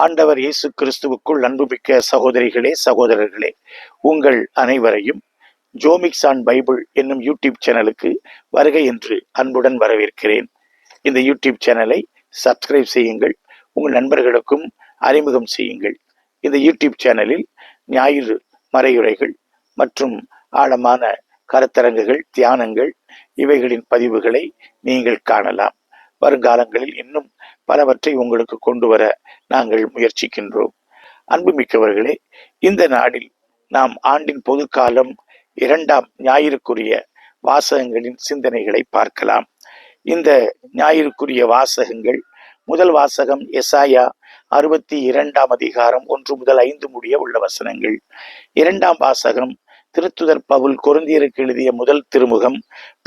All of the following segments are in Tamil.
ஆண்டவர் இயேசு கிறிஸ்துவுக்குள் அன்புமிக்க சகோதரிகளே சகோதரர்களே உங்கள் அனைவரையும் ஜோமிக்ஸ் ஆன் பைபிள் என்னும் யூடியூப் சேனலுக்கு வருகை என்று அன்புடன் வரவேற்கிறேன். இந்த யூடியூப் சேனலை சப்ஸ்கிரைப் செய்யுங்கள் உங்கள் நண்பர்களுக்கும் அறிமுகம் செய்யுங்கள். இந்த யூடியூப் சேனலில் ஞாயிறு மறையுரைகள் மற்றும் ஆழமான கருத்தரங்குகள் தியானங்கள் இவைகளின் பதிவுகளை நீங்கள் காணலாம். வருங்காலங்களில் இன்னும் பலவற்றை உங்களுக்கு கொண்டு வர நாங்கள் முயற்சிக்கின்றோம். அன்புமிக்கவர்களே இந்த நாடில் நாம் ஆண்டின் பொதுக்காலம் இரண்டாம் ஞாயிறுக்குரிய வாசகங்களின் சிந்தனைகளை பார்க்கலாம். இந்த ஞாயிறுக்குரிய வாசகங்கள் முதல் வாசகம் எசாயா அறுபத்தி இரண்டாம் அதிகாரம் ஒன்று முதல் ஐந்து முடிய உள்ள வசனங்கள். இரண்டாம் வாசகம் திருத்துதர் பவுல் கொருந்தியருக்கு எழுதிய முதல் திருமுகம்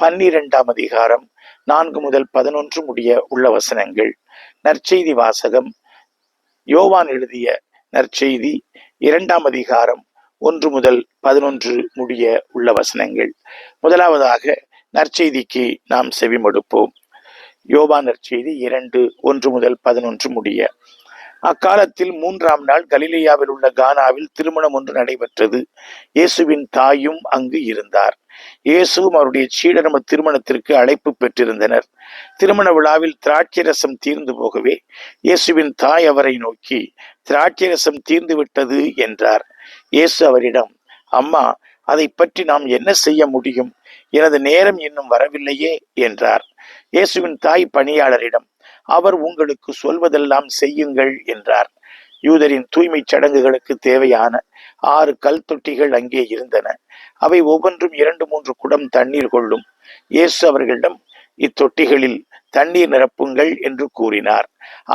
பன்னிரெண்டாம் அதிகாரம் நான்கு முதல் பதினொன்று முடிய உள்ள வசனங்கள். நற்செய்தி வாசகம். யோவான் எழுதிய நற்செய்தி. இரண்டாம் அதிகாரம் ஒன்று முதல் பதினொன்று முடிய உள்ள வசனங்கள். முதலாவதாக நற்செய்திக்கு நாம் செவிமடுப்போம். யோவான் நற்செய்தி இரண்டு ஒன்று முதல் பதினொன்று முடிய. அக்காலத்தில் மூன்றாம் நாள் கலிலேயாவில் உள்ள கானாவில் திருமணம் ஒன்று நடைபெற்றது. இயேசுவின் தாயும் அங்கு இருந்தார். இயேசுவும் அவருடைய சீடனும் திருமணத்திற்கு அழைப்பு பெற்றிருந்தனர். திருமண விழாவில் திராட்சை ரசம் தீர்ந்து போகவே இயேசுவின் தாய் அவரை நோக்கி திராட்சை ரசம் தீர்ந்து விட்டது என்றார். இயேசு அவரிடம் அம்மா அதை பற்றி நாம் என்ன செய்ய முடியும்? எனது நேரம் இன்னும் வரவில்லையே என்றார். இயேசுவின் தாய் பணியாளரிடம் அவர் உங்களுக்கு சொல்வதெல்லாம் செய்யுங்கள் என்றார். யூதரின் தூய்மை சடங்குகளுக்கு தேவையான ஆறு கல் தொட்டிகள் அங்கே இருந்தன. அவை ஒவ்வொன்றும் இரண்டு மூன்று குடம் தண்ணீர் கொள்ளும். இயேசு அவர்களிடம் இத்தொட்டிகளில் தண்ணீர் நிரப்புங்கள் என்று கூறினார்.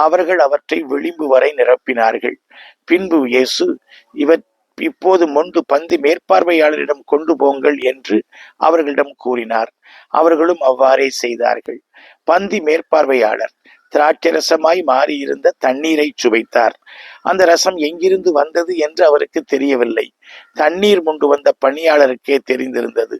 அவர்கள் அவற்றை விளிம்பு வரை நிரப்பினார்கள். பின்பு இயேசு இவர் இப்போது மொண்டு பந்து மேற்பார்வையாளரிடம் கொண்டு போங்கள் என்று அவர்களிடம் கூறினார். அவர்களும் அவ்வாறே செய்தார்கள். பந்தி மேற்பார்வையாளர் திராட்சை ரசமாய் மாறியிருந்த தண்ணீரை சுவைத்தார். அந்த ரசம் எங்கிருந்து வந்தது என்று அவருக்கு தெரியவில்லை. தண்ணீர் முண்டு வந்த பணியாளருக்கே தெரிந்திருந்தது.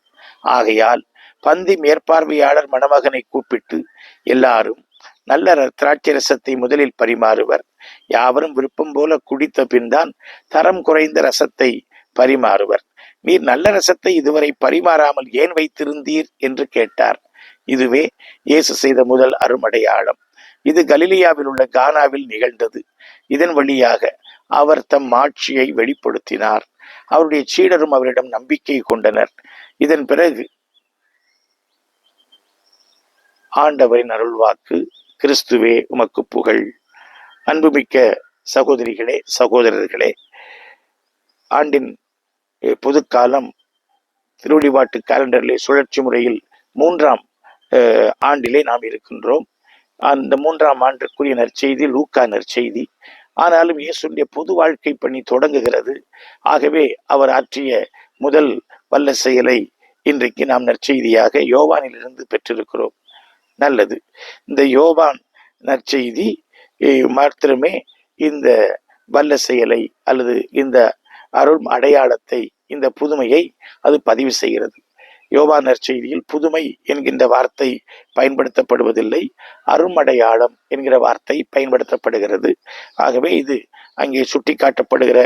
ஆகையால் பந்தி மேற்பார்வையாளர் மணமகனை கூப்பிட்டு எல்லாரும் நல்ல திராட்சை ரசத்தை முதலில் பரிமாறுவர். யாவரும் விருப்பம் போல குடித்த பின்தான் தரம் குறைந்த ரசத்தை பரிமாறுவர். நீர் நல்ல ரசத்தை இதுவரை பரிமாறாமல் ஏன் வைத்திருந்தீர்? என்று கேட்டார். இதுவே இயேசு செய்த முதல் அருமடையாளம். இது கலிலியாவில் உள்ள கானாவில் நிகழ்ந்தது. இதன் வழியாக அவர் தம் ஆட்சியை வெளிப்படுத்தினார். அவருடைய சீடரும் அவரிடம் நம்பிக்கை கொண்டனர். இதன் பிறகு ஆண்டவரின் அருள்வாக்கு கிறிஸ்துவே உமக்கு புகழ். அன்புமிக்க சகோதரிகளே சகோதரர்களே ஆண்டின் பொதுக்காலம் திருவடிபாட்டு காலண்டரிலே சுழற்சி முறையில் மூன்றாம் ஆண்டிலே நாம் இருக்கின்றோம். அந்த மூன்றாம் ஆண்டுக்குரிய நற்செய்தி லூக்கா நற்செய்தி. ஆனாலும் இயேசுடைய பொது வாழ்க்கை பணி தொடங்குகிறது. ஆகவே அவர் ஆற்றிய முதல் வல்ல செயலை இன்றைக்கு நாம் நற்செய்தியாக யோவானிலிருந்து பெற்றிருக்கிறோம். நல்லது. இந்த யோவான் நற்செய்தி மாத்திரமே இந்த வல்ல செயலை அல்லது இந்த அருள் அடையாளத்தை இந்த புதுமையை அது பதிவு செய்கிறது. யோவான் நற்செய்தியில் புதுமை என்கின்ற வார்த்தை பயன்படுத்தப்படுவதில்லை அருமடையாளம் என்கிற வார்த்தை பயன்படுத்தப்படுகிறது. ஆகவே இது அங்கே சுட்டிக்காட்டப்படுகிற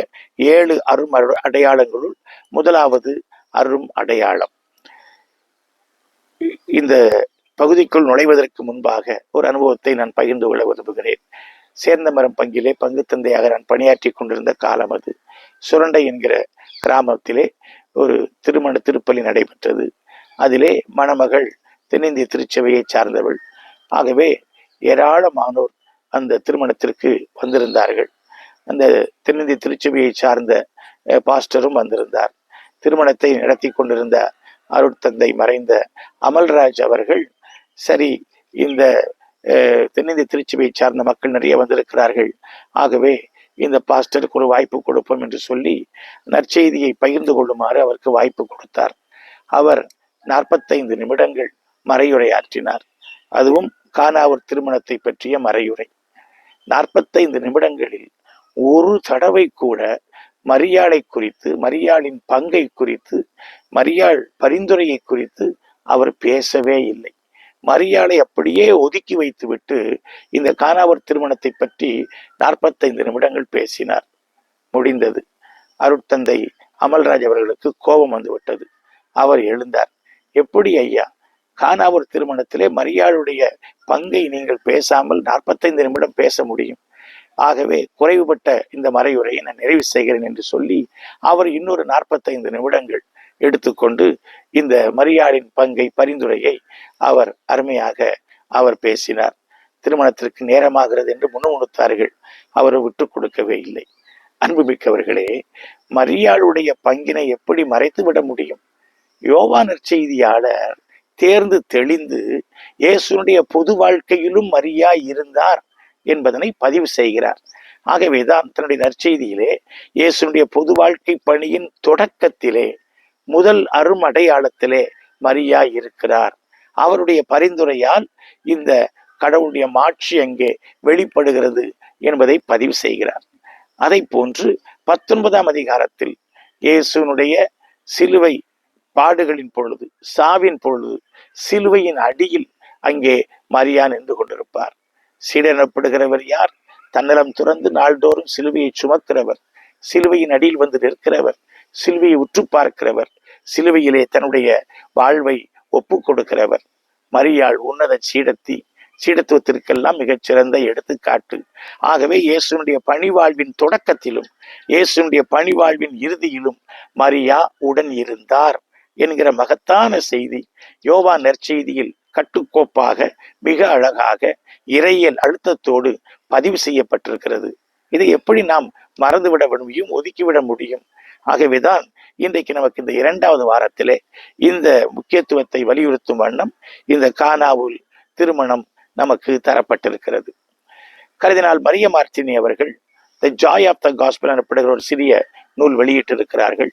ஏழு அரும் அடையாளங்களுள் முதலாவது அரும் அடையாளம். இந்த பகுதிக்குள் நுழைவதற்கு முன்பாக ஒரு அனுபவத்தை நான் பகிர்ந்து கொள்ள விரும்புகிறேன். சேர்ந்த மரம் பங்கிலே பங்கு தந்தையாக நான் பணியாற்றி கொண்டிருந்த காலம் அது. சுரண்டை என்கிற கிராமத்திலே ஒரு திருமண திருப்பலி நடைபெற்றது. அதிலே மணமகள் தென்னிந்திய திருச்சபையை சார்ந்தவள். ஆகவே ஏராளமானோர் அந்த திருமணத்திற்கு வந்திருந்தார்கள். அந்த தென்னிந்திய திருச்சபையை சார்ந்த பாஸ்டரும் வந்திருந்தார். திருமணத்தை நடத்தி கொண்டிருந்த அருட்தந்தை மறைந்த அமல்ராஜ் அவர்கள் சரி இந்த தென்னிந்திய திருச்சபையை சார்ந்த மக்கள் நிறைய வந்திருக்கிறார்கள். ஆகவே இந்த பாஸ்டருக்கு ஒரு வாய்ப்பு கொடுப்போம் என்று சொல்லி நற்செய்தியை பகிர்ந்து கொள்ளுமாறு அவருக்கு வாய்ப்பு கொடுத்தார். அவர் நாற்பத்தைந்து நிமிடங்கள் மறையுரை ஆற்றினார் அதுவும் கானாவூர் திருமணத்தை பற்றிய மறையுரை. நாற்பத்தைந்து நிமிடங்களில் ஒரு தடவை கூட மரியாளை குறித்து மரியாளின் பங்கை குறித்து மரியாள் பரிந்துரையை குறித்து அவர் பேசவே இல்லை. மரியாதை அப்படியே ஒதுக்கி வைத்துவிட்டு இந்த காணாவர் திருமணத்தை பற்றி நாற்பத்தைந்து நிமிடங்கள் பேசினார். முடிந்தது. அருட்தந்தை அமல்ராஜ் அவர்களுக்கு கோபம் வந்துவிட்டது. அவர் எழுந்தார். எப்படி ஐயா? காணாவூர் திருமணத்திலே மரியாளுடைய பங்கை நீங்கள் பேசாமல் நாற்பத்தைந்து நிமிடம் பேச முடியும். ஆகவே குறைவுபட்ட இந்த மறையுரையை நான் நிறைவு செய்கிறேன் என்று சொல்லி அவர் இன்னொரு நாற்பத்தைந்து நிமிடங்கள் எடுத்துக்கொண்டு இந்த மரியாளின் பங்கை பரிந்துரையை அவர் அருமையாக அவர் பேசினார். திருமணத்திற்கு நேரமாகிறது என்று முணுமுணுத்தார்கள். அவர் விட்டு கொடுக்கவே இல்லை. அன்புமிக்கவர்களே மரியாளுடைய பங்கினை எப்படி மறைத்து விட முடியும்? யோவானர் செய்தியாளர் தேர்ந்து தெளிந்து இயேசுனுடைய பொது வாழ்க்கையிலும் மரியா இருந்தார் என்பதனை பதிவு செய்கிறார். ஆகவேதான் தன்னுடைய நற்செய்தியிலே இயேசுனுடைய பொது வாழ்க்கை பணியின் தொடக்கத்திலே முதல் அருமடையாளத்திலே மரியா இருக்கிறார். அவருடைய பரிந்துரையால் இந்த கடவுளுடைய மாட்சி அங்கே வெளிப்படுகிறது என்பதை பதிவு செய்கிறார். அதை போன்று பத்தொன்பதாம் அதிகாரத்தில் இயேசுனுடைய சிலுவை பாடுகளின் பொழுது சாவின் பொழுது சிலுவையின் அடியில் அங்கே மரியா நின்று கொண்டிருப்பார். சீடனப்படுகிறவர் யார்? தன்னலம் துறந்து நாள்தோறும் சிலுவையை சுமக்கிறவர். சிலுவையின் அடியில் வந்து நிற்கிறவர். சிலுவையை உற்று பார்க்கிறவர். சிலுவையிலே தன்னுடைய வாழ்வை ஒப்பு கொடுக்கிறவர். மரியாள் உன்னத சீடத்தி சீடத்துவத்திற்கெல்லாம் மிகச்சிறந்த எடுத்துக்காட்டு. ஆகவே இயேசுனுடைய பணிவாழ்வின் தொடக்கத்திலும் இயேசுனுடைய பணிவாழ்வின் இறுதியிலும் மரியா உடன் இருந்தார் என்கிற மகத்தான செய்தி யோவா நற்செய்தியில் கட்டுக்கோப்பாக மிக அழகாக இறையியல் அழுத்தத்தோடு பதிவு செய்யப்பட்டிருக்கிறது. இதை எப்படி நாம் மறந்துவிட முடியும் ஒதுக்கிவிட முடியும்? ஆகவேதான் இன்றைக்கு நமக்கு இந்த இரண்டாவது வாரத்திலே இந்த முக்கியத்துவத்தை வலியுறுத்தும் வண்ணம் இந்த கானாவுல் திருமணம் நமக்கு தரப்பட்டிருக்கிறது. கருதினால் மரிய மார்த்தினி அவர்கள் the joy of the gospel எனப்படுகிற ஒரு சிறிய நூல் வெளியிட்டிருக்கிறார்கள்.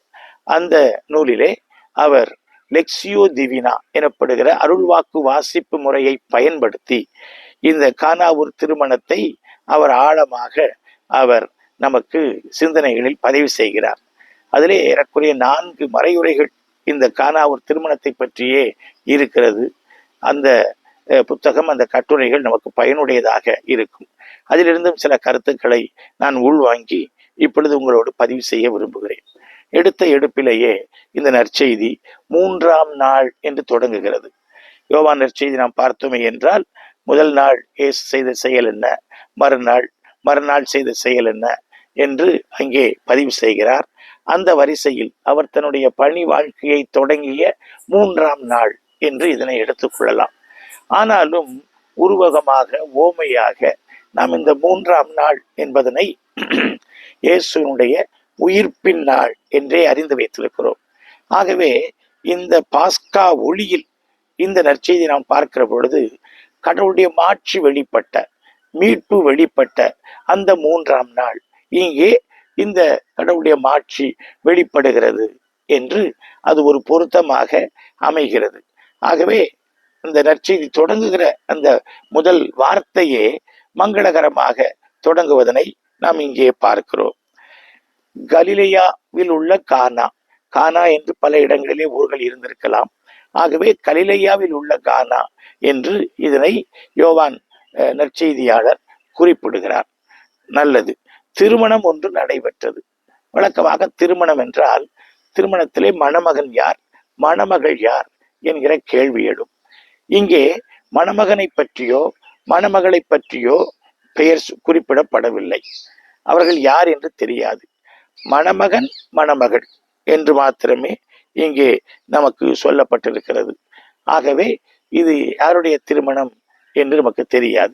அந்த நூலிலே அவர் லெக்சியோ திவினா எனப்படுகிற அருள்வாக்கு வாசிப்பு முறையை பயன்படுத்தி இந்த கானாவூர் திருமணத்தை அவர் ஆழமாக அவர் நமக்கு சிந்தனைகளில் பதிவு செய்கிறார். அதிலே ஏறக்குறைய நான்கு மறையுரைகள் இந்த கானாவூர் திருமணத்தை பற்றியே இருக்கிறது. அந்த புத்தகம் அந்த கட்டுரைகள் நமக்கு பயனுடையதாக இருக்கும். அதிலிருந்தும் சில கருத்துக்களை நான் உள்வாங்கி இப்பொழுது உங்களோடு பதிவு செய்ய விரும்புகிறேன். எடுத்த எடுப்பிலேயே இந்த நற்செய்தி மூன்றாம் நாள் என்று தொடங்குகிறது. யோவான் நற்செய்தி நாம் பார்த்தோமே என்றால் முதல் நாள் ஏசு செய்த செயல் என்ன? மறுநாள் மறுநாள் செய்த செயல் என்ன? என்று அங்கே பதிவு செய்கிறார். அந்த வரிசையில் அவர் தன்னுடைய பணி வாழ்க்கையை தொடங்கிய மூன்றாம் நாள் என்று இதனை எடுத்துக்கொள்ளலாம் ஆனாலும் உருவகமாக ஓமையாக நாம் இந்த மூன்றாம் நாள் என்பதனை இயேசுனுடைய உயிர்ப்பின் நாள் என்றே அறிந்து வைத்திருக்கிறோம். ஆகவே இந்த பாஸ்கா ஒளியில் இந்த நற்செய்தி நாம் பார்க்கிற பொழுது கடவுளுடைய மாட்சி வெளிப்பட்ட மீட்பு வெளிப்பட்ட அந்த மூன்றாம் நாள். இங்கே இந்த கடவுளுடைய மாட்சி வெளிப்படுகிறது என்று அது ஒரு பொருத்தமாக அமைகிறது. ஆகவே இந்த நற்செய்தி தொடங்குகிற அந்த முதல் வார்த்தையே மங்களகரமாக தொடங்குவதனை நாம் இங்கே பார்க்கிறோம். கலிலையாவில் உள்ள கானா கானா என்று பல இடங்களிலே ஊர்கள் இருந்திருக்கலாம். ஆகவே கலிலையாவில் உள்ள கானா என்று இதனை யோவான் நற்செய்தியாளர் குறிப்பிடுகிறார். நல்லது. திருமணம் ஒன்று நடைபெற்றது. வழக்கமாக திருமணம் என்றால் திருமணத்திலே மணமகன் யார் மணமகள் யார் என்கிற கேள்வி எழும். இங்கே மணமகனை பற்றியோ மணமகளை பற்றியோ பெயர் குறிப்பிடப்படவில்லை. அவர்கள் யார் என்று தெரியாது. மணமகன் மணமகள் என்று மாத்திரமே இங்கே நமக்கு சொல்லப்பட்டிருக்கிறது. ஆகவே இது யாருடைய திருமணம் என்று நமக்கு தெரியாது.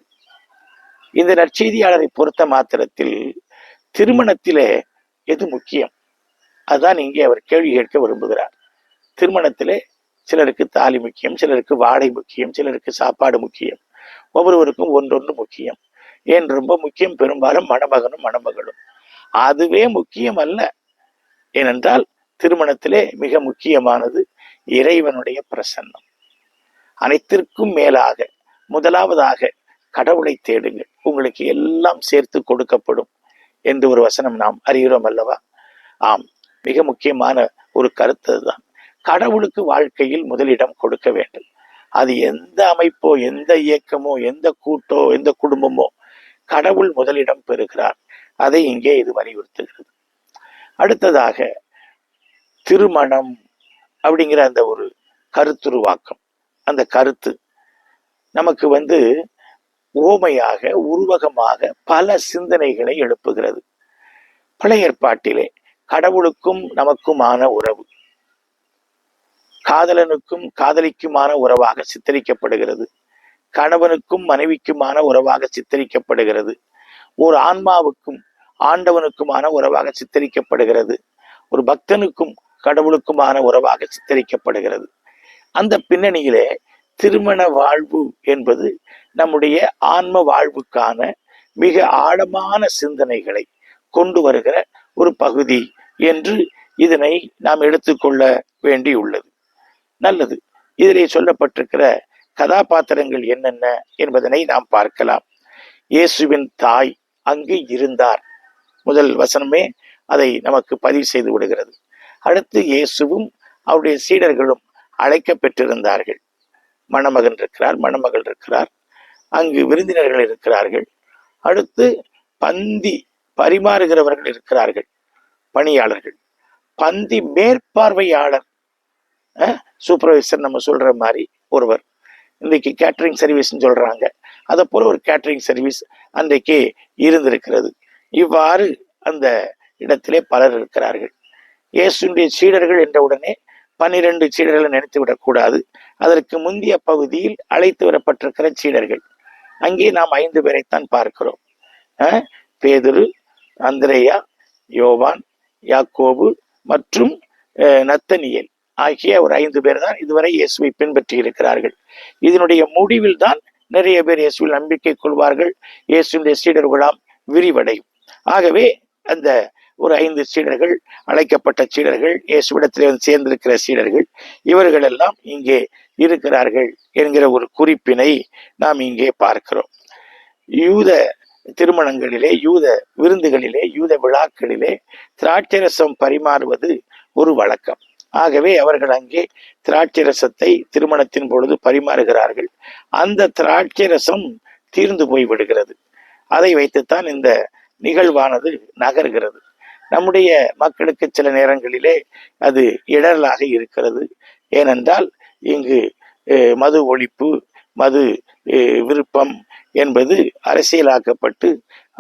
இந்த நற்செய்தியாளரை பொறுத்த மாத்திரத்தில் திருமணத்திலே எது முக்கியம்? அதுதான் இங்கே அவர் கேள்வி கேட்க விரும்புகிறார். திருமணத்திலே சிலருக்கு தாலி முக்கியம் சிலருக்கு வாடை முக்கியம் சிலருக்கு சாப்பாடு முக்கியம். ஒவ்வொருவருக்கும் ஒன்றொன்று முக்கியம். ஏன்? ரொம்ப முக்கியம். பெரும்பாலும் மணமகனும் மணமகளும். அதுவே முக்கியம் அல்ல. ஏனென்றால் திருமணத்திலே மிக முக்கியமானது இறைவனுடைய பிரசன்னம். அனைத்திற்கும் மேலாக முதலாவதாக கடவுளை தேடுங்கள். உங்களுக்கு எல்லாம் சேர்த்து கொடுக்கப்படும் என்று ஒரு வசனம் நாம் அறிகிறோம் அல்லவா? ஆம். மிக முக்கியமான ஒரு கருத்து அதுதான். கடவுளுக்கு வாழ்க்கையில் முதலிடம் கொடுக்க வேண்டும். அது எந்த அமைப்போ எந்த இயக்கமோ எந்த கூட்டோ எந்த குடும்பமோ கடவுள் முதலிடம் பெறுகிறார். அதை இங்கே இது வலியுறுத்துகிறது. அடுத்ததாக திருமணம் அப்படிங்கிற அந்த ஒரு கருத்துருவாக்கம். அந்த கருத்து நமக்கு வந்து உவமையாக உருவகமாக பல சிந்தனைகளை எழுப்புகிறது. பழைய ஏற்பாட்டிலே கடவுளுக்கும் நமக்குமான உறவு. காதலனுக்கும் காதலிக்குமான உறவாக சித்தரிக்கப்படுகிறது. கணவனுக்கும் மனைவிக்குமான உறவாக சித்தரிக்கப்படுகிறது. ஒரு ஆன்மாவுக்கும் ஆண்டவனுக்குமான உறவாக சித்தரிக்கப்படுகிறது. ஒரு பக்தனுக்கும் கடவுளுக்குமான உறவாக சித்தரிக்கப்படுகிறது. அந்த பின்னணியிலே திருமண வாழ்வு என்பது நம்முடைய ஆன்ம வாழ்வுக்கான மிக ஆழமான சிந்தனைகளை கொண்டு வருகிற ஒரு பகுதி என்று இதனை நாம் எடுத்துக்கொள்ள வேண்டியுள்ளது. நல்லது. இதிலே சொல்லப்பட்டிருக்கிற கதாபாத்திரங்கள் என்னென்ன என்பதனை நாம் பார்க்கலாம். இயேசுவின் தாய் அங்கு இருந்தார். முதல் வசனமே அதை நமக்கு பதிவு செய்து விடுகிறது. அடுத்து இயேசுவும் அவருடைய சீடர்களும் அழைக்க பெற்றிருந்தார்கள் மணமகன் இருக்கிறார் மணமகள் இருக்கிறார். அங்கு விருந்தினர்கள் இருக்கிறார்கள். அடுத்து பந்தி பரிமாறுகிறவர்கள் இருக்கிறார்கள் பணியாளர்கள். பந்தி மேற்பார்வையாளர் சூப்பர்வைசர் நம்ம சொல்ற மாதிரி ஒருவர். இன்றைக்கு கேட்டரிங் சர்வீஸ்ன்னு சொல்றாங்க. அதை போல ஒரு கேட்டரிங் சர்வீஸ் அன்றைக்கு இருந்திருக்கிறது. இவ்வாறு அந்த இடத்திலே பலர் இருக்கிறார்கள். இயேசுடைய சீடர்கள் என்ற உடனே பன்னிரண்டு சீடர்களை நினைத்து விடக்கூடாது. அதற்கு முந்தைய பகுதியில் அழைத்து வரப்பட்டிருக்கிற சீடர்கள். அங்கே நாம் ஐந்து பேரைத்தான் பார்க்கிறோம். பேதுரு அந்திரேயா யோவான் யாக்கோபு மற்றும் அஹ், நத்தனியேல் ஆகிய ஒரு ஐந்து பேர் தான் இதுவரை இயேசுவை பின்பற்றி இருக்கிறார்கள். இதனுடைய முடிவில் தான் நிறைய பேர் இயேசுவில் நம்பிக்கை கொள்வார்கள். இயேசுடைய சீடர்களாம் விரிவடையும். ஆகவே அந்த ஒரு ஐந்து சீடர்கள் அழைக்கப்பட்ட சீடர்கள் இயேசுவிடத்திலே வந்து சேர்ந்திருக்கிற சீடர்கள் இவர்கள் எல்லாம் இங்கே இருக்கிறார்கள் என்கிற ஒரு குறிப்பினை நாம் இங்கே பார்க்கிறோம். யூத திருமணங்களிலே யூத விருந்துகளிலே யூத விழாக்களிலே திராட்சரசம் பரிமாறுவது ஒரு வழக்கம். ஆகவே அவர்கள் அங்கே திராட்சரசத்தை திருமணத்தின் பொழுது பரிமாறுகிறார்கள். அந்த திராட்சரசம் தீர்ந்து போய் விடுகிறது அதை வைத்துத்தான் இந்த நிகழ்வானது நகர்கிறது. நம்முடைய மக்களுக்கு சில நேரங்களிலே அது இடரலாக இருக்கிறது. ஏனென்றால் இங்கு மது ஒழிப்பு மது விருப்பம் என்பது அரசியலாக்கப்பட்டு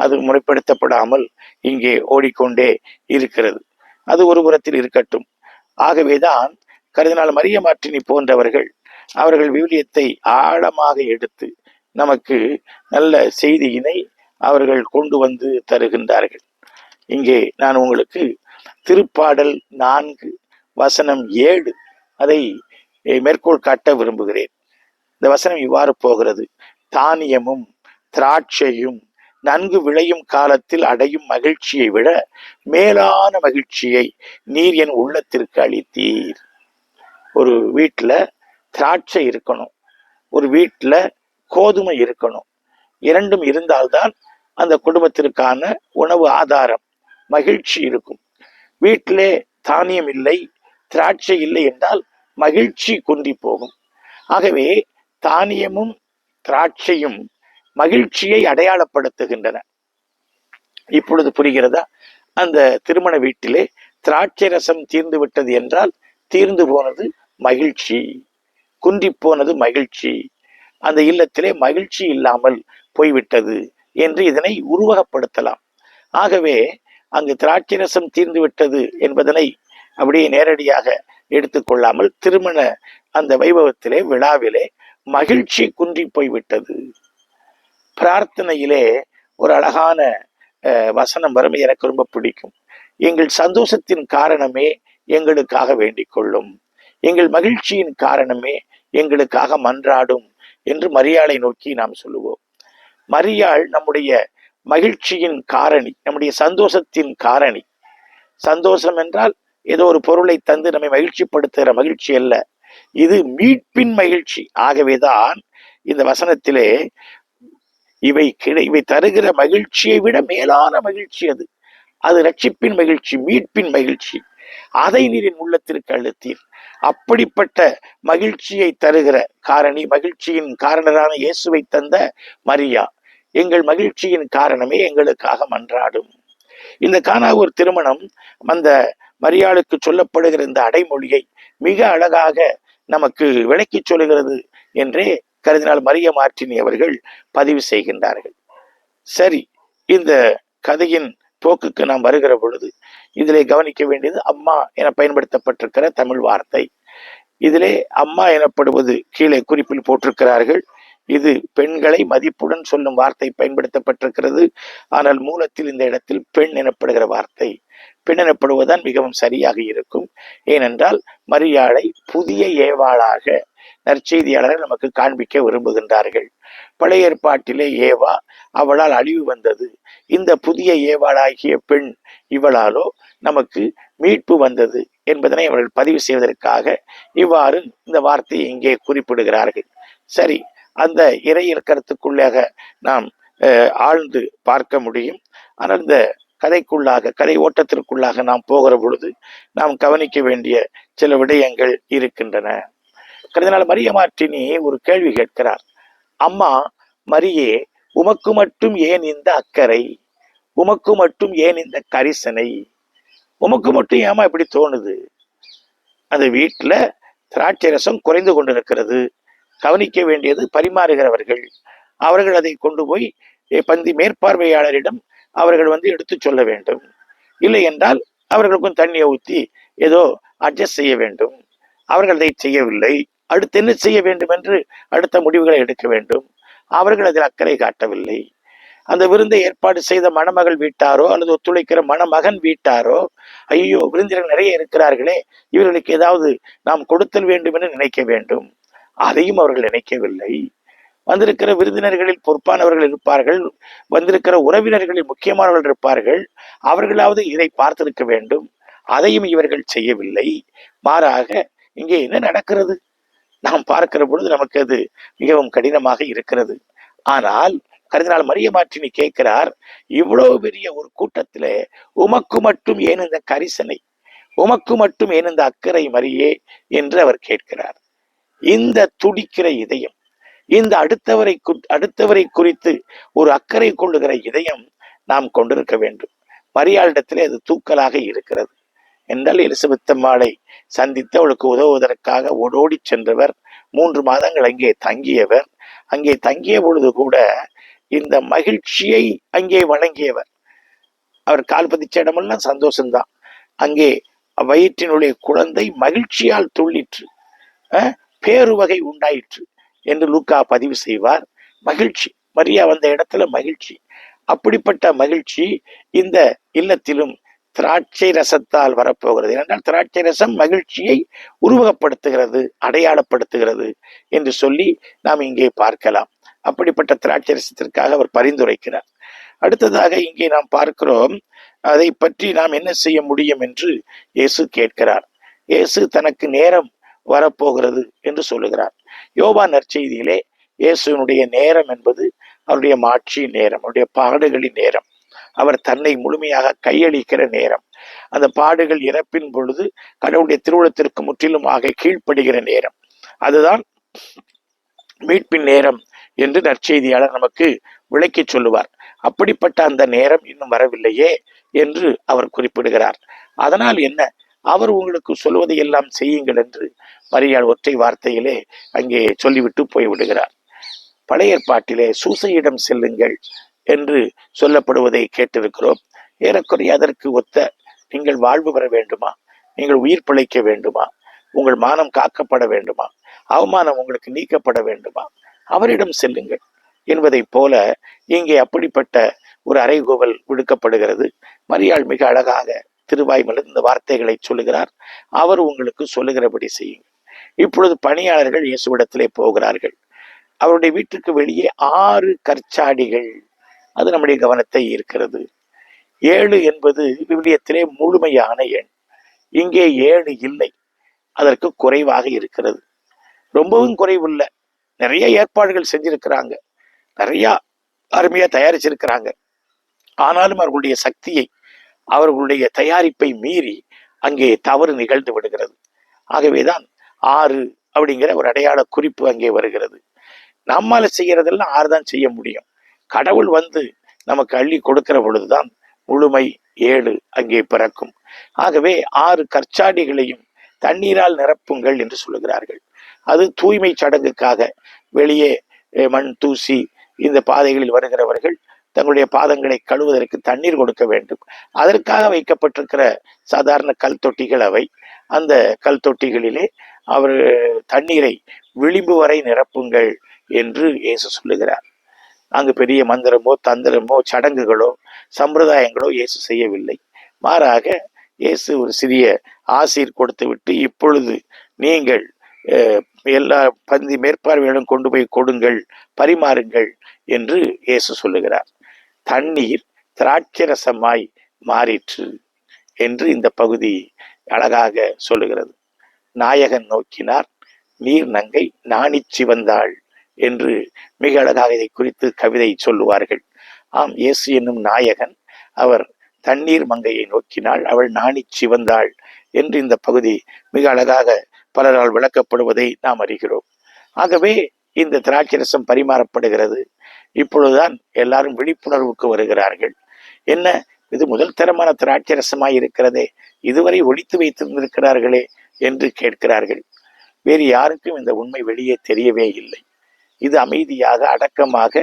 அது முறைப்படுத்தப்படாமல் இங்கே ஓடிக்கொண்டே இருக்கிறது. அது ஒரு புறத்தில் இருக்கட்டும். ஆகவேதான் கருதினால் மரிய மாற்றினி போன்றவர்கள் அவர்கள் விவிலியத்தை ஆழமாக எடுத்து நமக்கு நல்ல செய்தியினை அவர்கள் கொண்டு வந்து தருகின்றார்கள். இங்கே நான் உங்களுக்கு திருப்பாடல் நான்கு வசனம் ஏழு அதை மேற்கோள் காட்ட விரும்புகிறேன். இந்த வசனம் இவ்வாறு போகிறது. தானியமும் திராட்சையும் நன்கு விளையும் காலத்தில் அடையும் மகிழ்ச்சியை விட மேலான மகிழ்ச்சியை நீர் என் உள்ளத்திற்கு அளித்தீர். ஒரு வீட்டில் திராட்சை இருக்கணும். ஒரு வீட்டில் கோதுமை இருக்கணும். இரண்டும் இருந்தால்தான் அந்த குடும்பத்திற்கான உணவு ஆதாரம். மகிழ்ச்சி இருக்கும். வீட்டிலே தானியம் இல்லை திராட்சை இல்லை என்றால் மகிழ்ச்சி குன்றி போகும். ஆகவே தானியமும் திராட்சையும் மகிழ்ச்சியை அடையாளப்படுத்துகின்றன. இப்பொழுது புரிகிறதா? அந்த திருமண வீட்டிலே திராட்சை ரசம் தீர்ந்து விட்டது என்றால் தீர்ந்து போனது மகிழ்ச்சி குன்றி போனது மகிழ்ச்சி. அந்த இல்லத்திலே மகிழ்ச்சி இல்லாமல் போய்விட்டது என்று இதனை உருவகப்படுத்தலாம். ஆகவே அங்கு திராட்சிரசம் தீர்ந்து விட்டது என்பதனை அப்படியே நேரடியாக எடுத்துக்கொள்ளாமல் திருமண அந்த வைபவத்திலே விழாவிலே மகிழ்ச்சி குன்றி போய்விட்டது. பிரார்த்தனையிலே ஒரு அழகான வசனம் வரும். எனக்கு ரொம்ப பிடிக்கும். எங்கள் சந்தோஷத்தின் காரணமே எங்களுக்காக வேண்டிக் கொள்ளும். எங்கள் மகிழ்ச்சியின் காரணமே எங்களுக்காக மன்றாடும் என்று மரியாளை நோக்கி நாம் சொல்லுவோம். மரியாள் நம்முடைய மகிழ்ச்சியின் காரணி நம்முடைய சந்தோஷத்தின் காரணி. சந்தோஷம் என்றால் ஏதோ ஒரு பொருளை தந்து நம்மை மகிழ்ச்சிப்படுத்துகிற மகிழ்ச்சி அல்ல. இது மீட்பின் மகிழ்ச்சி. ஆகவேதான் இந்த வசனத்திலே இவை கிடை இவை தருகிற மகிழ்ச்சியை விட மேலான மகிழ்ச்சி அது. அது ரட்சிப்பின் மகிழ்ச்சி மீட்பின் மகிழ்ச்சி. அதை நீரின் உள்ளத்திற்கு அழுத்தீர். அப்படிப்பட்ட மகிழ்ச்சியை தருகிற காரணி மகிழ்ச்சியின் காரணரான இயேசுவை தந்த மரியா. எங்கள் மகிழ்ச்சியின் காரணமே எங்களுக்காக மன்றாடும். இந்த கானாவூர் திருமணம் அந்த மரியாளுக்கு சொல்லப்படுகிற இந்த அடைமொழியை மிக அழகாக நமக்கு விளக்கிச் சொல்லுகிறது என்றே கருதினால் மரிய மார்டினி அவர்கள் பதிவு செய்கின்றார்கள். சரி இந்த கதையின் போக்குக்கு நாம் வருகிற பொழுது இதிலே கவனிக்க வேண்டியது அம்மா என பயன்படுத்தப்பட்டிருக்கிற தமிழ் வார்த்தை. இதிலே அம்மா எனப்படுவது கீழே குறிப்பில் போட்டிருக்கிறார்கள். இது பெண்களை மதிப்புடன் சொல்லும் வார்த்தை பயன்படுத்தப்பட்டிருக்கிறது. ஆனால் மூலத்தில் இந்த இடத்தில் பெண் எனப்படுகிற வார்த்தை பெண் எனப்படுவதுதான் மிகவும் சரியாக இருக்கும். ஏனென்றால் மரியாளை புதிய ஏவாளாக நற்செய்தியாளர்கள் நமக்கு காண்பிக்க விரும்புகின்றார்கள். பழைய ஏற்பாட்டிலே ஏவா அவளால் அழிவு வந்தது. இந்த புதிய ஏவாளாகிய பெண் இவளாலோ நமக்கு மீட்பு வந்தது என்பதனை அவர்கள் பதிவு செய்வதற்காக இவ்வாறு இந்த வார்த்தையை இங்கே குறிப்பிடுகிறார்கள். சரி அந்த இறையியல் கருத்துக்குள்ளாக நாம் ஆழ்ந்து பார்க்க முடியும். ஆனால் இந்த கதைக்குள்ளாக கதை ஓட்டத்திற்குள்ளாக நாம் போகிற பொழுது நாம் கவனிக்க வேண்டிய சில விடயங்கள் இருக்கின்றன. கருதினால் மரிய மார்டினி ஒரு கேள்வி கேட்கிறார். அம்மா மரியே உமக்கு மட்டும் ஏன் இந்த அக்கறை? உமக்கு மட்டும் ஏன் இந்த கரிசனை? உமக்கு மட்டும் ஏமா இப்படி தோணுது? அந்த வீட்டில் திராட்சை ரசம் குறைந்து கொண்டிருக்கிறது. கவனிக்க வேண்டியது பரிமாறுகிறவர்கள். அவர்கள் அதை கொண்டு போய் பந்தி மேற்பார்வையாளரிடம் அவர்கள் வந்து எடுத்து சொல்ல வேண்டும். இல்லை என்றால் அவர்களுக்கும் தண்ணியை ஊற்றி ஏதோ அட்ஜஸ்ட் செய்ய வேண்டும். அவர்கள் அதை செய்யவில்லை. அடுத்து என்ன செய்ய வேண்டும் என்று அடுத்த முடிவுகளை எடுக்க வேண்டும். அவர்கள் அதில் அக்கறை காட்டவில்லை. அந்த விருந்தை ஏற்பாடு செய்த மணமகள் வீட்டாரோ அல்லது ஒத்துழைக்கிற மணமகன் வீட்டாரோ ஐயோ விருந்தினர் நிறைய இருக்கிறார்களே இவர்களுக்கு ஏதாவது நாம் கொடுத்தல் வேண்டும் என்று நினைக்க வேண்டும். அதையும் அவர்கள் நினைக்கவில்லை. வந்திருக்கிற விருந்தினர்களில் பொறுப்பானவர்கள் இருப்பார்கள். வந்திருக்கிற உறவினர்களில் முக்கியமானவர்கள் இருப்பார்கள். அவர்களாவது இதை பார்த்திருக்க வேண்டும். அதையும் இவர்கள் செய்யவில்லை. மாறாக இங்கே என்ன நடக்கிறது? நாம் பார்க்கிற பொழுது நமக்கு அது மிகவும் கடினமாக இருக்கிறது. ஆனால் கருதினால் மரிய மாற்றினி கேட்கிறார் இவ்வளவு பெரிய ஒரு கூட்டத்திலே உமக்கு மட்டும் ஏன் இந்த கரிசனை? உமக்கு மட்டும் ஏன் இந்த அக்கறை மரியே? என்று அவர் கேட்கிறார். இந்த துடிக்கிற இதயம் இந்த அடுத்தவரை அடுத்தவரை குறித்து ஒரு அக்கறை கொள்ளுகிற இதயம் நாம் கொண்டிருக்க வேண்டும். மரியாளிடத்திலே அது தூக்கலாக இருக்கிறது. என்றால் எலிசபெத் அம்மாளை சந்தித்து அவளுக்கு உதவுவதற்காக ஓடோடி சென்றவர் மூன்று மாதங்கள் அங்கே தங்கியவர். அங்கே தங்கிய பொழுது கூட இந்த மகிழ்ச்சியை அங்கே வழங்கியவர் அவர் கால் பதிச்ச இடமெல்லாம் சந்தோஷம்தான். அங்கே வயிற்றினுடைய குழந்தை மகிழ்ச்சியால் துள்ளிற்று. பேருவகை உண்டாயிற்று என்று லூக்கா பதிவு செய்வார். மகிழ்ச்சி. மரியா வந்த இடத்துல மகிழ்ச்சி. அப்படிப்பட்ட மகிழ்ச்சி இந்த இல்லத்திலும் திராட்சை ரசத்தால் வரப்போகிறது. ஏனென்றால் திராட்சை ரசம் மகிழ்ச்சியை உருவகப்படுத்துகிறது அடையாளப்படுத்துகிறது என்று சொல்லி நாம் இங்கே பார்க்கலாம். அப்படிப்பட்ட திராட்சை ரசத்திற்காக அவர் பரிந்துரைக்கிறார். அடுத்ததாக இங்கே நாம் பார்க்கிறோம் அதை பற்றி நாம் என்ன செய்ய முடியும் என்று இயேசு கேட்கிறார். இயேசு தனக்கு நேரம் வரப்போகிறது என்று சொல்லுகிறார். யோபா நற்செய்தியிலே இயேசுவினுடைய நேரம் என்பது அவருடைய மாட்சி நேரம் அவருடைய பாடுகளின் நேரம். அவர் தன்னை முழுமையாக கையளிக்கிற நேரம். அந்த பாடுகள் இறப்பின் பொழுது கடவுளுடைய திருவுளத்திற்கு முற்றிலுமாக கீழ்ப்படுகிற நேரம். அதுதான் மீட்பின் நேரம் என்று நற்செய்தியாளர் நமக்கு விளக்கி சொல்லுவார். அப்படிப்பட்ட அந்த நேரம் இன்னும் வரவில்லையே என்று அவர் குறிப்பிடுகிறார். அதனால் என்ன? அவர் உங்களுக்கு சொல்வதை எல்லாம் செய்யுங்கள் என்று மரியாள் ஒற்றை வார்த்தையிலே அங்கே சொல்லிவிட்டு போய்விடுகிறார் பழைய ஏற்பாட்டிலே சூசையிடம் செல்லுங்கள் என்று சொல்லப்படுவதை கேட்டிருக்கிறோம். ஏறக்குறைய அதற்கு ஒத்த நீங்கள் வாழ்வு பெற வேண்டுமா? நீங்கள் உயிர் பிழைக்க வேண்டுமா? உங்கள் மானம் காக்கப்பட வேண்டுமா? அவமானம் உங்களுக்கு நீக்கப்பட வேண்டுமா? அவரிடம் செல்லுங்கள் என்பதைப் போல இங்கே அப்படிப்பட்ட ஒரு அறைகூவல் விடுக்கப்படுகிறது. மரியாள் மிக அழகாக திருவாய்மலர் இந்த வார்த்தைகளை சொல்லுகிறார். அவர் உங்களுக்கு சொல்லுகிறபடி செய்யுங்கள். இப்பொழுது பணியாளர்கள் இயேசுவிடத்திலே போகிறார்கள். அவருடைய வீட்டுக்கு வெளியே ஆறு கற்சாடிகள். அது நம்முடைய கவனத்தை ஈர்க்கிறது. ஏழு என்பது விவிலியத்திலே முழுமையான எண். இங்கே ஏழு இல்லை. அதற்கு குறைவாக இருக்கிறது. ரொம்பவும் குறைவில்ல. நிறைய ஏற்பாடுகள் செஞ்சிருக்கிறாங்க. நிறையா அருமையாக தயாரிச்சிருக்கிறாங்க. ஆனாலும் அவர்களுடைய சக்தியை அவர்களுடைய தயாரிப்பை மீறி அங்கே தவறு நிகழ்ந்து விடுகிறது. ஆகவேதான் ஆறு அப்படிங்கிற ஒரு அடையாள குறிப்பு அங்கே வருகிறது. நம்மால செய்யறதெல்லாம் ஆறு தான் செய்ய முடியும். கடவுள் வந்து நமக்கு அள்ளி கொடுக்கிற பொழுதுதான் முழுமை ஏழு அங்கே பிறக்கும். ஆகவே ஆறு கற்சாடிகளையும் தண்ணீரால் நிரப்புங்கள் என்று சொல்லுகிறார்கள். அது தூய்மை சடங்குக்காக வெளியே மண் தூசி இந்த பாதைகளில் வருகிறவர்கள் தங்களுடைய பாதங்களை கழுவுவதற்கு தண்ணீர் கொடுக்க வேண்டும். அதற்காக வைக்கப்பட்டிருக்கிற சாதாரண கல் தொட்டிகள் அவை. அந்த கல் தொட்டிகளிலே அவர் தண்ணீரை விளிம்பு வரை நிரப்புங்கள் என்று இயேசு சொல்லுகிறார். அங்கு பெரிய மந்திரமோ தந்திரமோ சடங்குகளோ சம்பிரதாயங்களோ இயேசு செய்யவில்லை. மாறாக இயேசு ஒரு சிறிய ஆசீர் கொடுத்து விட்டு இப்பொழுது நீங்கள் எல்லா பந்தி மேற்பார்வையிடம் கொண்டு போய் கொடுங்கள் பரிமாறுங்கள் என்று இயேசு சொல்லுகிறார். தண்ணீர் திராட்சரசமாய் மாறிற்று என்று இந்த பகுதி அழகாக சொல்லுகிறது. நாயகன் நோக்கினார் நீர் நங்கை நாணிச் சிவந்தாள் என்று மிக அழகாக இதை குறித்து கவிதை சொல்லுவார்கள். ஆம் இயேசு என்னும் நாயகன் அவர் தண்ணீர் மங்கையை நோக்கினாள் அவள் நாணிச் சிவந்தாள் என்று இந்த பகுதி மிக அழகாக பலரால் விளக்கப்படுவதை நாம் அறிகிறோம். ஆகவே இந்த திராட்சரசம் பரிமாறப்படுகிறது. இப்பொழுதுதான் எல்லாரும் விழிப்புணர்வுக்கு வருகிறார்கள். என்ன? இது முதல் தரமான திராட்சரசமாய் இருக்கிறதே. இதுவரை ஒழித்து வைத்திருந்திருக்கிறார்களே என்று கேட்கிறார்கள். வேறு யாருக்கும் இந்த உண்மை வெளியே தெரியவே இல்லை. இது அமைதியாக அடக்கமாக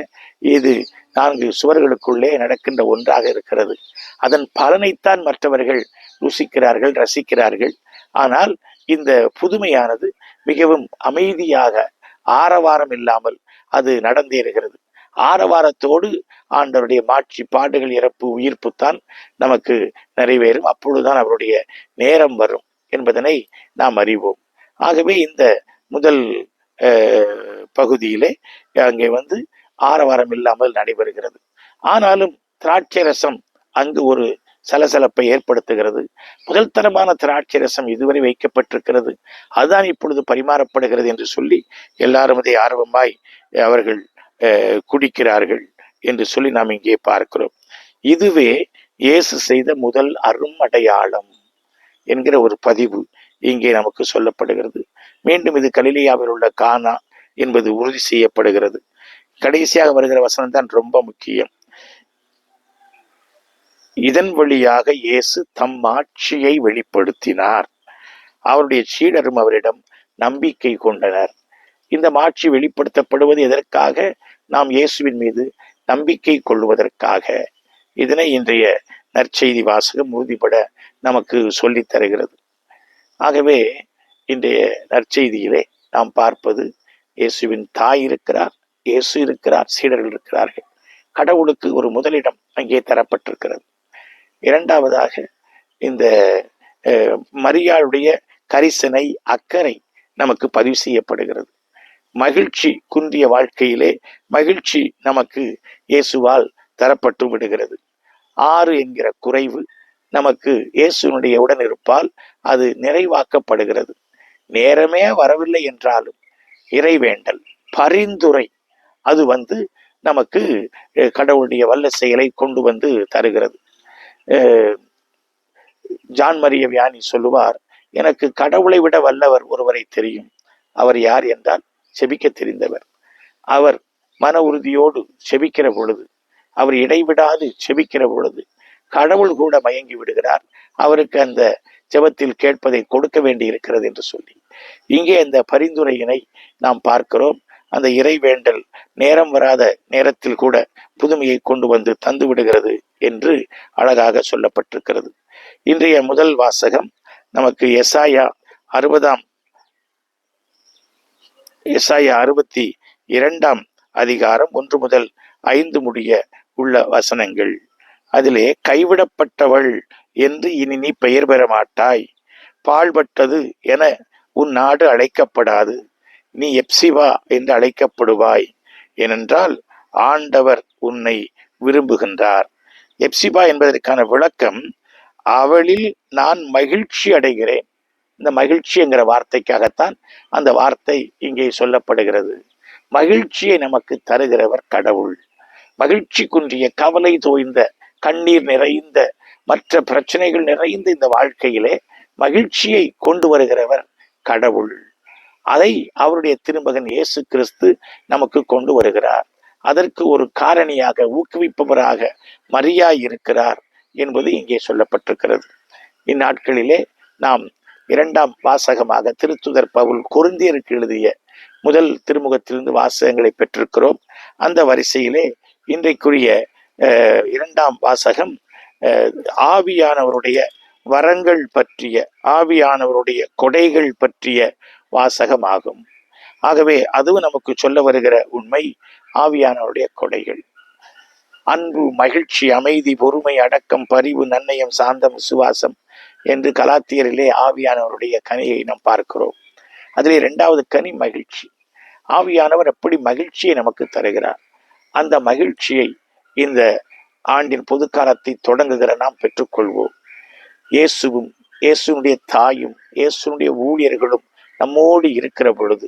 இது நான்கு சுவர்களுக்குள்ளே நடக்கின்ற ஒன்றாக இருக்கிறது. அதன் பலனைத்தான் மற்றவர்கள் ருசிக்கிறார்கள் ரசிக்கிறார்கள். ஆனால் இந்த புதுமையானது மிகவும் அமைதியாக ஆரவாரம் இல்லாமல் அது நடந்தேறுகிறது. ஆரவாரத்தோடு ஆண்டவருடைய மாட்சி பாடுகள் இறப்பு உயிர்ப்பு தான் நமக்கு நிறைவேறும். அப்பொழுதுதான் அவருடைய நேரம் வரும் என்பதனை நாம் அறிவோம். ஆகவே இந்த முதல் பகுதியிலே அங்கே வந்து ஆரவாரம் இல்லாமல் நடைபெறுகிறது. ஆனாலும் திராட்சை ரசம் அங்கு ஒரு சலசலப்பை ஏற்படுத்துகிறது. முதல் தரமான திராட்சை ரசம் இதுவரை வைக்கப்பட்டிருக்கிறது. அதுதான் இப்பொழுது பரிமாறப்படுகிறது என்று சொல்லி எல்லாரும் அதை ஆர்வமாய் அவர்கள் குடிக்கிறார்கள் என்று சொல்லி நாம் இங்கே பார்க்கிறோம். இதுவே இயேசு செய்த முதல் அரும் அடையாளம் என்கிற ஒரு பதிவு இங்கே நமக்கு சொல்லப்படுகிறது. மீண்டும் இது கலிலியாவில் உள்ள கானா என்பது உறுதி செய்யப்படுகிறது. கடைசியாக வருகிற வசனம் தான் ரொம்ப முக்கியம். இதன் வழியாக இயேசு தம் ஆட்சியை வெளிப்படுத்தினார். அவருடைய சீடரும் அவரிடம் நம்பிக்கை கொண்டனர். இந்த மாட்சி வெளிப்படுத்தப்படுவது எதற்காக? நாம் இயேசுவின் மீது நம்பிக்கை கொள்வதற்காக இதனை இன்றைய நற்செய்தி வாசகம் உறுதிப்பட நமக்கு சொல்லித் தருகிறது. ஆகவே இன்றைய நற்செய்தியிலே நாம் பார்ப்பது இயேசுவின் தாய் இருக்கிறார் இயேசு இருக்கிறார் சீடர்கள் இருக்கிறார்கள். கடவுளுக்கு ஒரு முதலிடம் அங்கே தரப்பட்டிருக்கிறது. இரண்டாவதாக இந்த மரியாளுடைய கரிசனை அக்கறை நமக்கு பதிவு செய்யப்படுகிறது. மகிழ்ச்சி குன்றிய வாழ்க்கையிலே மகிழ்ச்சி நமக்கு இயேசுவால் தரப்பட்டு விடுகிறது. ஆறு என்கிற குறைவு நமக்கு இயேசுனுடைய உடனிருப்பால் அது நிறைவாக்கப்படுகிறது. நேரமே வரவில்லை என்றாலும் இறைவேண்டல் பரிந்துரை அது வந்து நமக்கு கடவுளுடைய வல்ல செயலை கொண்டு வந்து தருகிறது. ஜான் மரிய வியானி சொல்லுவார் எனக்கு கடவுளை விட வல்லவர் ஒருவரை தெரியும். அவர் யார் என்றால் செபிக்க தெரிந்தவர் அவர் மன உறுதியோடு செபிக்கிற பொழுது அவர் இடைவிடாது செபிக்கிற பொழுது கடவுள் கூட மயங்கி விடுகிறார். அவருக்கு அந்த ஜெபத்தில் கேட்பதை கொடுக்க வேண்டி இருக்கிறது என்று சொல்லி. இங்கே அந்த பரிந்துரையினை நாம் பார்க்கிறோம். அந்த இறைவேண்டல் நேரம் வராத நேரத்தில் கூட புதுமையை கொண்டு வந்து தந்து விடுகிறது என்று அழகாக சொல்லப்பட்டிருக்கிறது. இன்றைய முதல் வாசகம் நமக்கு எசாயா அறுபதாம் எசாயா அறுபத்தி இரண்டாம் அதிகாரம் ஒன்று முதல் ஐந்து முடிய உள்ள வசனங்கள். அதிலே கைவிடப்பட்டவள் என்று இனி நீ பெயர் பெற மாட்டாய். பாழ்பட்டது என உன் நாடு அழைக்கப்படாது. நீ எப்சிவா என்று அழைக்கப்படுவாய். ஏனென்றால் ஆண்டவர் உன்னை விரும்புகின்றார். எப்சிபா என்பதற்கான விளக்கம் அவளில் நான் மகிழ்ச்சி அடைகிறேன். இந்த மகிழ்ச்சி என்கிற வார்த்தைக்காகத்தான் அந்த வார்த்தை இங்கே சொல்லப்படுகிறது. மகிழ்ச்சியை நமக்கு தருகிறவர் கடவுள். மகிழ்ச்சி குன்றிய கவலை தோய்ந்த கண்ணீர் நிறைந்த மற்ற பிரச்சனைகள் நிறைந்த இந்த வாழ்க்கையிலே மகிழ்ச்சியை கொண்டு வருகிறவர் கடவுள். அதை அவருடைய திருமகன் இயேசு கிறிஸ்து நமக்கு கொண்டு வருகிறார். அதற்கு ஒரு காரணியாக ஊக்குவிப்பவராக மரியாய் இருக்கிறார் என்பது இங்கே சொல்லப்பட்டிருக்கிறது. இந்நாட்களிலே நாம் இரண்டாம் வாசகமாக திருத்துதர் பவுல் குருந்தியருக்கு எழுதிய முதல் திருமுகத்திலிருந்து வாசகங்களை பெற்றிருக்கிறோம். அந்த வரிசையிலே இன்றைக்குரிய அஹ், இரண்டாம் வாசகம் ஆவியானவருடைய வரங்கள் பற்றிய ஆவியானவருடைய கொடைகள் பற்றிய வாசகமாகும். ஆகவே அதுவும் நமக்கு சொல்ல வருகிற உண்மை ஆவியானவருடைய கொடைகள். அன்பு மகிழ்ச்சி அமைதி பொறுமை அடக்கம் பரிவு நன்னயம் சாந்தம் சுவாசம் என்று கலாத்தியரிலே ஆவியானவருடைய கனியை நாம் பார்க்கிறோம். அதிலே இரண்டாவது கனி மகிழ்ச்சி. ஆவியானவர் எப்படி மகிழ்ச்சியை நமக்கு தருகிறார்? அந்த மகிழ்ச்சியை இந்த ஆண்டின் பொதுக்காலத்தை தொடங்குகிற நாம் பெற்றுக்கொள்வோம். இயேசுவும் இயேசுனுடைய தாயும் இயேசுனுடைய ஊழியர்களும் நம்மோடு இருக்கிற பொழுது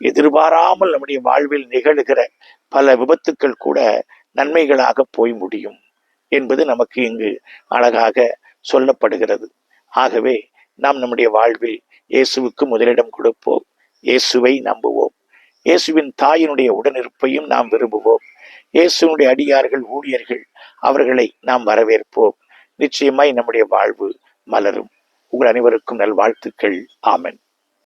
எதிர்பாராமல் நம்முடைய வாழ்வில் நிகழுகிற பல விபத்துக்கள் கூட நன்மைகளாக போய் முடியும் என்பது நமக்கு இங்கு அழகாக சொல்லப்படுகிறது. ஆகவே நாம் நம்முடைய வாழ்வில் இயேசுவுக்கு முதலிடம் கொடுப்போம். இயேசுவை நம்புவோம். இயேசுவின் தாயினுடைய உடனிருப்பையும் நாம் விரும்புவோம். இயேசுனுடைய அடியார்கள் ஊழியர்கள் அவர்களை நாம் வரவேற்போம். நிச்சயமாய் நம்முடைய வாழ்வு மலரும். உங்கள் அனைவருக்கும் நல்வாழ்த்துக்கள். ஆமன்.